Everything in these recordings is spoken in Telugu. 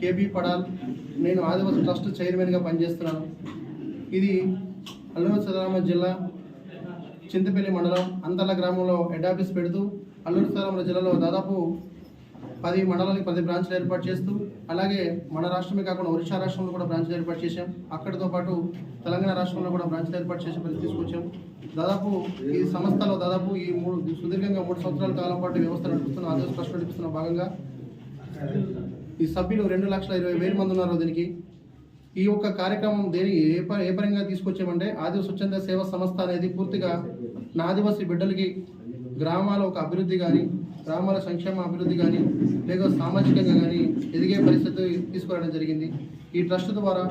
కేబీ పడాల్. నేను ఆదివాసీ ట్రస్ట్ చైర్మన్గా పనిచేస్తున్నాను. ఇది అల్లూరు సీతారామరాజు జిల్లా చింతపల్లి మండలం అంతర్ల గ్రామంలో హెడ్ ఆఫీస్ పెడుతూ అల్లూరు సీతారామరాజు జిల్లాలో దాదాపు పది మండలానికి పది బ్రాంచ్లు ఏర్పాటు చేస్తూ అలాగే మన రాష్ట్రమే కాకుండా ఒరిస్సా రాష్ట్రంలో కూడా బ్రాంచ్లు ఏర్పాటు చేశాం. అక్కడితో పాటు తెలంగాణ రాష్ట్రంలో కూడా బ్రాంచ్లు ఏర్పాటు చేసే పని తీసుకొచ్చాం. దాదాపు ఈ సంస్థలో దాదాపు ఈ మూడు సుదీర్ఘంగా మూడు సంవత్సరాల కాలం పాటు వ్యవస్థ నడిపిస్తున్న ఆదేశ ట్రస్ట్ నడిపిస్తున్న భాగంగా ఈ సభ్యులు రెండు లక్షల ఇరవై వేల మంది ఉన్నారు దీనికి? ఈ యొక్క కార్యక్రమం దేని ఏ ఏ పరంగా తీసుకొచ్చామంటే ఆదివాసి స్వచ్ఛంద సేవ సంస్థ అనేది పూర్తిగా నా ఆదివాసీ బిడ్డలకి గ్రామాల ఒక అభివృద్ధి కానీ గ్రామాల సంక్షేమ అభివృద్ధి కానీ లేదా సామాజికంగా కానీ ఎదిగే పరిస్థితి తీసుకురావడం జరిగింది. ఈ ట్రస్ట్ ద్వారా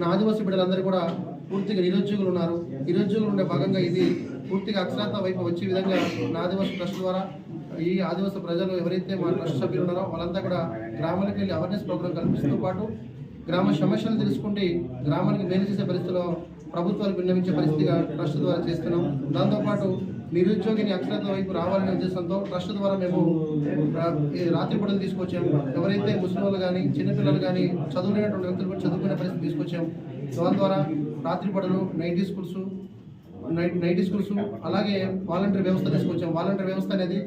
నా ఆదివాసీ బిడ్డలందరూ కూడా పూర్తిగా నిరుద్యోగులు ఉన్నారు. నిరుద్యోగులు ఉండే భాగంగా ఇది పూర్తిగా అక్షరాత వైపు వచ్చే విధంగా నా ఆదివాసీ ట్రస్ట్ ద్వారా ఈ ఆదివాసీ ప్రజలు ఎవరైతే మా ట్రస్ట్ సభ్యులు ఉన్నారో వాళ్ళంతా కూడా గ్రామాలకు వెళ్ళి అవేర్నెస్ ప్రోగ్రామ్ కల్పిస్తూ పాటు గ్రామ సమస్యలు తెలుసుకుంటే గ్రామానికి మేలు చేసే పరిస్థితిలో ప్రభుత్వాలు విన్నవించే పరిస్థితిగా ట్రస్ట్ ద్వారా చేస్తున్నాం. దాంతోపాటు నిరుద్యోగిని అక్షరత వైపు రావాలనే ఉద్దేశంతో ట్రస్ట్ ద్వారా మేము రా- రాత్రి పూటలు తీసుకొచ్చాము ఎవరైతే ముస్లిం వాళ్ళు కానీ చిన్నపిల్లలు కానీ చదువులేనటువంటి వ్యక్తులు కూడా చదువుకునే పరిస్థితి తీసుకొచ్చాము దాని ద్వారా రాత్రి పూటలు night schools night night schools అలాగే వాలంటీర్ వ్యవస్థ తీసుకొచ్చాం. వాలంటీర్ వ్యవస్థ అనేది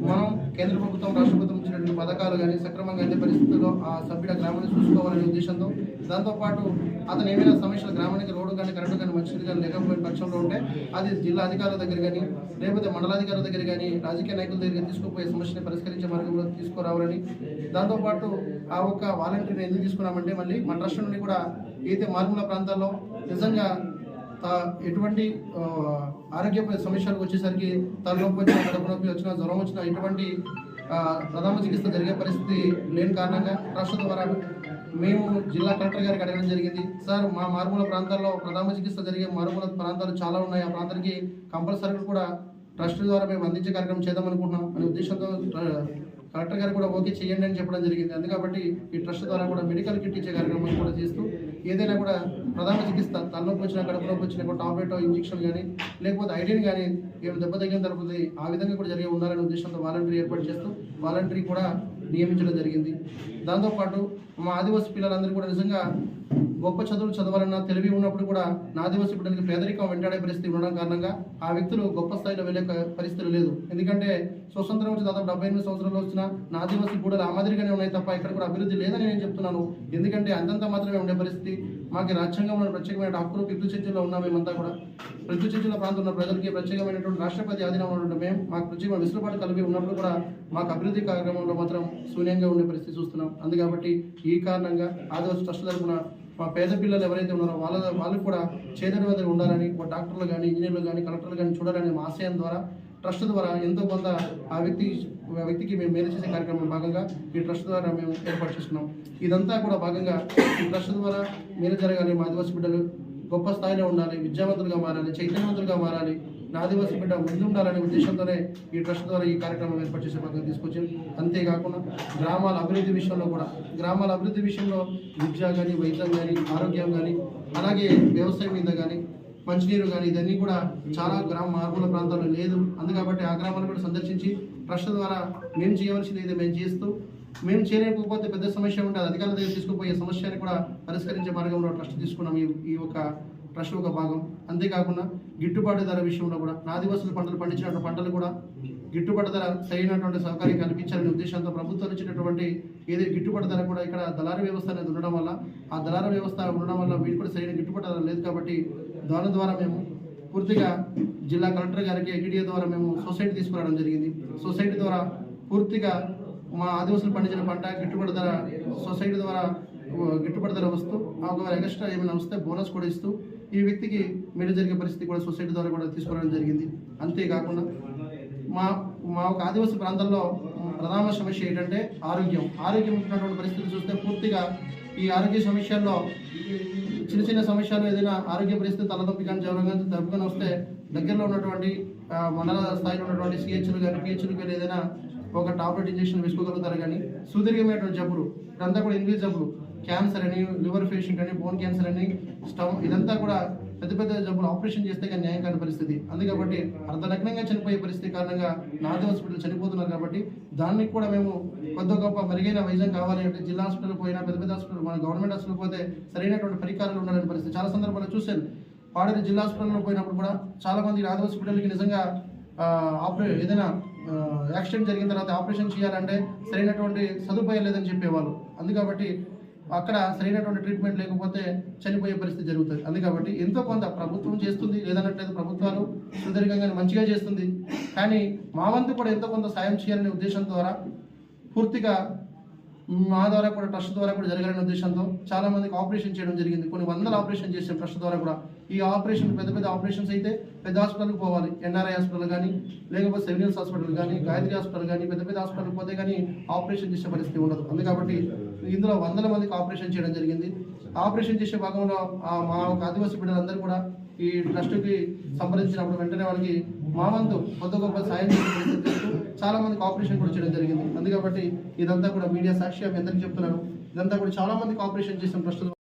మనం కేంద్ర ప్రభుత్వం రాష్ట్ర ప్రభుత్వం ఇచ్చినటువంటి పథకాలు కానీ సక్రమంగా అందే పరిస్థితుల్లో ఆ సభ్యుల గ్రామాన్ని చూసుకోవాలనే ఉద్దేశంతో దాంతోపాటు అతను ఏమైనా సమస్యలు గ్రామానికి రోడ్డు కానీ కరెంటు కానీ మంచిది కానీ లేకపోయిన పక్షంలో ఉంటే అది జిల్లా అధికారుల దగ్గర కానీ లేకపోతే మండలాధికారుల దగ్గర కానీ రాజకీయ నాయకుల దగ్గర తీసుకుపోయే సమస్యని పరిష్కరించే మార్గంలో తీసుకురావాలని దాంతోపాటు ఆ ఒక్క వాలంటీర్ని ఎందుకు తీసుకున్నామంటే మళ్ళీ మన రాష్ట్రం నుండి కూడా ఏదైతే మారుమూల ప్రాంతాల్లో నిజంగా ఎటువంటి ఆరోగ్య సమస్యలకు వచ్చేసరికి తలనొప్పి వచ్చిన కడుపు నొప్పి వచ్చిన జ్వరం వచ్చిన ఎటువంటి ప్రథమ చికిత్స జరిగే పరిస్థితి లేని కారణంగా ట్రస్ట్ ద్వారా మేము జిల్లా కలెక్టర్ గారికి అడగడం జరిగింది. సార్ మా మారుమూల ప్రాంతాల్లో ప్రథమ చికిత్స జరిగే మారుమూల ప్రాంతాలు చాలా ఉన్నాయి. ఆ ప్రాంతానికి కంపల్సరీ కూడా ట్రస్ట్ ద్వారా మేము అందించే కార్యక్రమం చేద్దాం అనుకుంటున్నాం అనే ఉద్దేశంతో కలెక్టర్ గారు కూడా ఓకే చేయండి అని చెప్పడం జరిగింది. అందుకబట్టి ఈ ట్రస్ట్ ద్వారా కూడా మెడికల్ కిట్ ఇచ్చే కార్యక్రమం కూడా చేస్తూ ఏదైనా కూడా ప్రధాన చికిత్స తలనొప్పి వచ్చినా కడుపులోకి వచ్చినా కూడా టాబ్లెట్ ఇంజెక్షన్ కానీ లేకపోతే ఐడిన్ కానీ ఏమి దెబ్బ తగ్గిన తరపుది ఆ విధంగా కూడా జరిగి ఉండాలనే ఉద్దేశంతో వాలంటీర్ ఏర్పాటు చేస్తూ వాలంటీర్ కూడా నియమించడం జరిగింది. దాంతోపాటు మా ఆదివాసీ పిల్లలందరూ కూడా నిజంగా గొప్ప చదువులు చదవాలన్న తెలివి ఉన్నప్పుడు కూడా నా ఆదివాసీ బిడ్డలకి పేదరికం వెంటాడే పరిస్థితి ఉండడం కారణంగా ఆ వ్యక్తులు గొప్ప స్థాయిలో వెళ్ళే పరిస్థితి పరిస్థితులు లేదు. ఎందుకంటే స్వతంత్రం వచ్చి దాదాపు డెబ్బై ఎనిమిది సంవత్సరాలు వచ్చిన నా ఆదివాసీ గూడలు ఆ మాదిరిగానే ఉన్నాయి తప్ప ఇక్కడ కూడా అభివృద్ధి లేదని నేను చెప్తున్నాను. ఎందుకంటే అంతంత మాత్రమే ఉండే పరిస్థితి. మాకు రాజ్యాంగంలో ప్రత్యేకమైన హక్కులు పితృ చర్చల్లో ఉన్నాం మేమంతా కూడా. పితృ చర్చల ప్రాంతంలో ప్రజలకి ప్రత్యేకమైనటువంటి రాష్ట్రపతి ఆధీనంలో ఉండడం మేము మాకు ప్రత్యేక వెసులుబాటు కలిపి ఉన్నప్పుడు కూడా మాకు అభివృద్ధి కార్యక్రమంలో మాత్రం శూన్యంగా ఉండే పరిస్థితి చూస్తున్నాం. అందుకాబట్టి ఈ కారణంగా ఆదివాసీ ట్రస్ట్ తరఫున మా పేద పిల్లలు ఎవరైతే ఉన్నారో వాళ్ళ వాళ్ళకు కూడా చేదరి వద్ద ఉండాలని డాక్టర్లు కానీ ఇంజనీర్లు కానీ కలెక్టర్లు కానీ చూడాలని మా ఆశయం ద్వారా ట్రస్ట్ ద్వారా ఎంతో కొంత ఆ వ్యక్తి ఆ వ్యక్తికి మేము మేలు చేసే కార్యక్రమం భాగంగా ఈ ట్రస్ట్ ద్వారా మేము ఏర్పాటు చేస్తున్నాం ఇదంతా కూడా భాగంగా ఈ ట్రస్ట్ ద్వారా మేలు జరగాలి మా ఆదివాసీ బిడ్డలు. గొప్ప స్థాయిలో ఉండాలి విద్యావంతులుగా మారాలి చైతన్యవంతులుగా మారాలి. నా ఆదివాసీ బిడ్డ ముందుండాలనే ఉద్దేశంతోనే ఈ ట్రస్ట్ ద్వారా ఈ కార్యక్రమం ఏర్పాటు చేసే పథకం తీసుకొచ్చాం అంతేకాకుండా గ్రామాల అభివృద్ధి విషయంలో కూడా గ్రామాల అభివృద్ధి విషయంలో విద్య కానీ వైద్యం కానీ ఆరోగ్యం కానీ అలాగే వ్యవసాయం మీద కానీ మంచినీరు కానీ ఇదన్నీ కూడా చాలా గ్రామ మారుమూల ప్రాంతాల్లో లేదు. అందుకబట్టి ఆ గ్రామాలను కూడా సందర్శించి ట్రస్ట్ ద్వారా మేము చేయవలసింది అయితే మేము చేస్తూ మేము చేయలేకపోతే పెద్ద సమస్య ఉంటే అధికారుల దగ్గర తీసుకుపోయే సమస్యని కూడా పరిష్కరించే మార్గంలో ట్రస్ట్ తీసుకున్నాం ఈ ఈ యొక్క ప్రశ్న ఒక భాగం. అంతేకాకుండా గిట్టుబాటు ధర విషయంలో కూడా నాదివాసులు పంటలు పండించినటువంటి పంటలు కూడా గిట్టుబాటు ధర సరైనటువంటి సౌకర్యం కల్పించాలనే ఉద్దేశంతో ప్రభుత్వం ఇచ్చినటువంటి ఏది గిట్టుబాటు ధర కూడా ఇక్కడ దళార వ్యవస్థ అనేది ఉండడం వల్ల ఆ దళార వ్యవస్థ ఉండడం వల్ల వీటి కూడా సరైన గిట్టుబాటు ధర లేదు కాబట్టి దాని ద్వారా మేము పూర్తిగా జిల్లా కలెక్టర్ గారికి ఎగిడిఏ ద్వారా మేము సొసైటీ తీసుకురావడం జరిగింది. సొసైటీ ద్వారా పూర్తిగా మా ఆదివాసులు పండించిన పంట గిట్టుబాటు ధర సొసైటీ ద్వారా గిట్టుబాటు ధర వస్తూ ఒకవేళ ఎక్స్ట్రా ఏమైనా వస్తే బోనస్ కూడా ఇస్తూ ఈ వ్యక్తికి మేలు జరిగే పరిస్థితి కూడా సొసైటీ ద్వారా కూడా తీసుకురావడం జరిగింది. అంతేకాకుండా మా మా ఒక ఆదివాసీ ప్రాంతాల్లో ప్రధాన సమస్య ఏంటంటే ఆరోగ్యం. ఆరోగ్యం ఉన్నటువంటి పరిస్థితి చూస్తే పూర్తిగా ఈ ఆరోగ్య సమస్యల్లో చిన్న చిన్న సమస్యలు ఏదైనా ఆరోగ్య పరిస్థితి తలనొప్పి కానీ జ్వరం కానీ దగ్గు వస్తే దగ్గరలో ఉన్నటువంటి మండల స్థాయిలో ఉన్నటువంటి సిహెచ్లు కానీ పిహెచ్లు కానీ ఏదైనా ఒక టాబ్లెట్ ఇంజెక్షన్ వేసుకోగలుగుతారు కానీ సుదీర్ఘమైనటువంటి జబ్బులు ఇదంతా కూడా ఇంగ్లీష్ జబ్బులు క్యాన్సర్ అని లివర్ పేషెంట్ అని బోన్ క్యాన్సర్ అని స్టమ్ ఇదంతా కూడా పెద్ద పెద్ద జబ్బులు ఆపరేషన్ చేస్తే కానీ న్యాయం కాని పరిస్థితి అందుకబట్టి అర్ధనగ్నంగా చనిపోయే పరిస్థితి కారణంగా నాది హాస్పిటల్ చనిపోతున్నారు కాబట్టి దానికి కూడా మేము కొద్ద గొప్ప మెరుగైన వైద్యం కావాలి అంటే జిల్లా హాస్పిటల్ పోయినా పెద్ద పెద్ద హాస్పిటల్ మన గవర్నమెంట్ హాస్పిటల్ పోతే సరైనటువంటి పరికరాలు ఉండాలని పరిస్థితి. చాలా సందర్భాల్లో చూశాను. పాడేరు జిల్లా హాస్పిటల్లో పోయినప్పుడు కూడా చాలా మంది నాది హాస్పిటల్కి నిజంగా ఆపరే ఏదైనా యాక్సిడెంట్ జరిగిన తర్వాత ఆపరేషన్ చేయాలంటే సరైనటువంటి సదుపాయం లేదని చెప్పేవాళ్ళు. అందుకబట్టి అక్కడ సరైనటువంటి ట్రీట్మెంట్ లేకపోతే చనిపోయే పరిస్థితి జరుగుతుంది. అందుకబట్టి ఎంతో కొంత ప్రభుత్వం చేస్తుంది లేదన్నట్లేదు ప్రభుత్వాలు సుదీర్ఘంగా మంచిగా చేస్తుంది. కానీ మా వంతు కూడా ఎంతో కొంత సాయం చేయాలనే ఉద్దేశం ద్వారా పూర్తిగా మా ద్వారా కూడా ట్రస్ట్ ద్వారా కూడా జరగాలనే ఉద్దేశంతో చాలా మందికి ఆపరేషన్ చేయడం జరిగింది. కొన్ని వందల ఆపరేషన్ చేసాం ట్రస్ట్ ద్వారా కూడా. ఈ ఆపరేషన్ పెద్ద పెద్ద ఆపరేషన్స్ అయితే పెద్ద హాస్పిటల్కి పోవాలి. ఎన్ఆర్ఐ హాస్పిటల్ కానీ లేకపోతే సెవినియల్స్ హాస్పిటల్ కానీ గాయత్రి హాస్పిటల్ కానీ పెద్ద పెద్ద హాస్పిటల్కి పోతే కానీ ఆపరేషన్ చేసే పరిస్థితి ఉండదు. అందుకబట్టి ఇందులో వందల మందికి ఆపరేషన్ చేయడం జరిగింది. ఆపరేషన్ చేసే భాగంలో మా ఒక ఆదివాసీ బిడ్డలందరూ కూడా ఈ ట్రస్ట్కి సంప్రదించినప్పుడు వెంటనే వాళ్ళకి మా వంతు కొత్త గొప్ప సాయం చాలా మందికి ఆపరేషన్ కూడా చేయడం జరిగింది. అందుకబట్టి ఇదంతా కూడా మీడియా సాక్షి అందరికీ చెప్తున్నాను. ఇదంతా కూడా చాలా మందికి ఆపరేషన్ చేసిన ట్రస్ట్